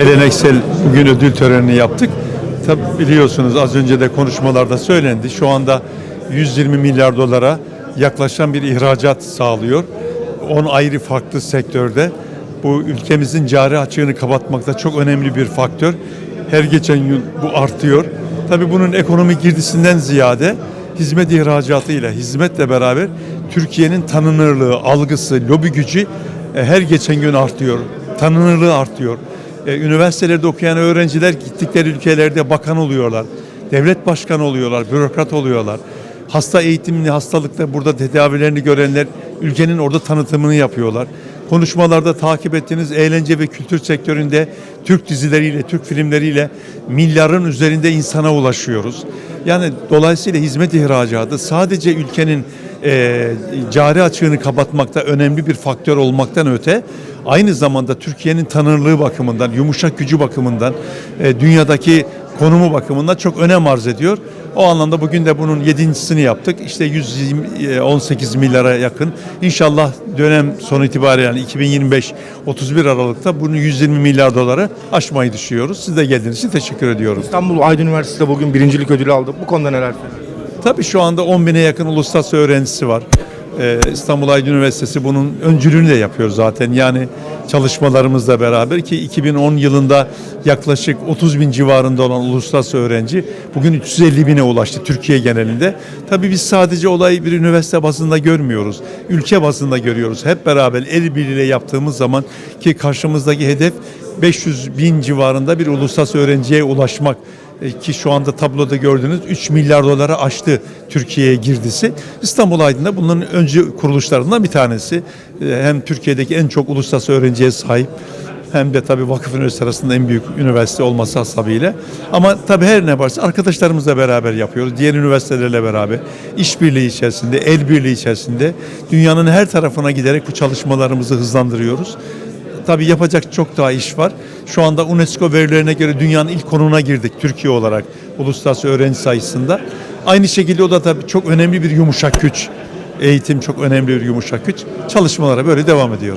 Geleneksel bugün ödül törenini yaptık. Tabi biliyorsunuz az önce de konuşmalarda söylendi. Şu anda 120 milyar dolara yaklaşan bir ihracat sağlıyor. 10 ayrı farklı sektörde. Bu ülkemizin cari açığını kapatmakta çok önemli bir faktör. Her geçen yıl bu artıyor. Tabi bunun ekonomik girdisinden ziyade hizmet ihracatıyla, hizmetle beraber Türkiye'nin tanınırlığı, algısı, lobi gücü e, her geçen gün artıyor. Tanınırlığı artıyor. E, üniversitelerde okuyan öğrenciler gittikleri ülkelerde bakan oluyorlar. Devlet başkanı oluyorlar, bürokrat oluyorlar. Hasta eğitimli hastalıkta burada tedavilerini görenler ülkenin orada tanıtımını yapıyorlar. Konuşmalarda takip ettiğiniz eğlence ve kültür sektöründe Türk dizileriyle, Türk filmleriyle milyarın üzerinde insana ulaşıyoruz. Yani dolayısıyla hizmet ihracatı sadece ülkenin e, cari açığını kapatmakta önemli bir faktör olmaktan öte aynı zamanda Türkiye'nin tanınırlığı bakımından, yumuşak gücü bakımından, e, dünyadaki konumu bakımından çok önem arz ediyor. O anlamda bugün de bunun yedincisini yaptık. İşte 118 milyara yakın. İnşallah dönem sonu itibariyle yani 2025 31 Aralık'ta bunu 120 milyar doları aşmayı düşünüyoruz. Siz de geldiğiniz için teşekkür ediyoruz. İstanbul Aydın Üniversitesi'de bugün birincilik ödülü aldı. Bu konuda neler söylersiniz? Tabii şu anda 10 bine yakın uluslararası öğrencisi var. Ee, İstanbul Aydın Üniversitesi bunun öncülüğünü de yapıyor zaten. Yani çalışmalarımızla beraber ki 2010 yılında yaklaşık 30 bin civarında olan uluslararası öğrenci bugün 350 bine ulaştı Türkiye genelinde. Tabii biz sadece olayı bir üniversite bazında görmüyoruz. Ülke bazında görüyoruz. Hep beraber el birliğiyle yaptığımız zaman ki karşımızdaki hedef 500 bin civarında bir uluslararası öğrenciye ulaşmak ki şu anda tabloda gördüğünüz 3 milyar dolara aştı Türkiye'ye girdisi. İstanbul Aydın'da bunların öncü kuruluşlarından bir tanesi. E, Hem Türkiye'deki en çok uluslararası öğrenciye sahip hem de tabii vakıf üniversitesi arasında en büyük üniversite olması hasabiyle. Ama tabii her ne varsa arkadaşlarımızla beraber yapıyoruz. Diğer üniversitelerle beraber işbirliği içerisinde, el birliği içerisinde dünyanın her tarafına giderek bu çalışmalarımızı hızlandırıyoruz. Tabii yapacak çok daha iş var. Şu anda UNESCO verilerine göre dünyanın ilk konuna girdik Türkiye olarak uluslararası öğrenci sayısında. Aynı şekilde o da tabii çok önemli bir yumuşak güç. Eğitim çok önemli bir yumuşak güç. Çalışmalara böyle devam ediyoruz.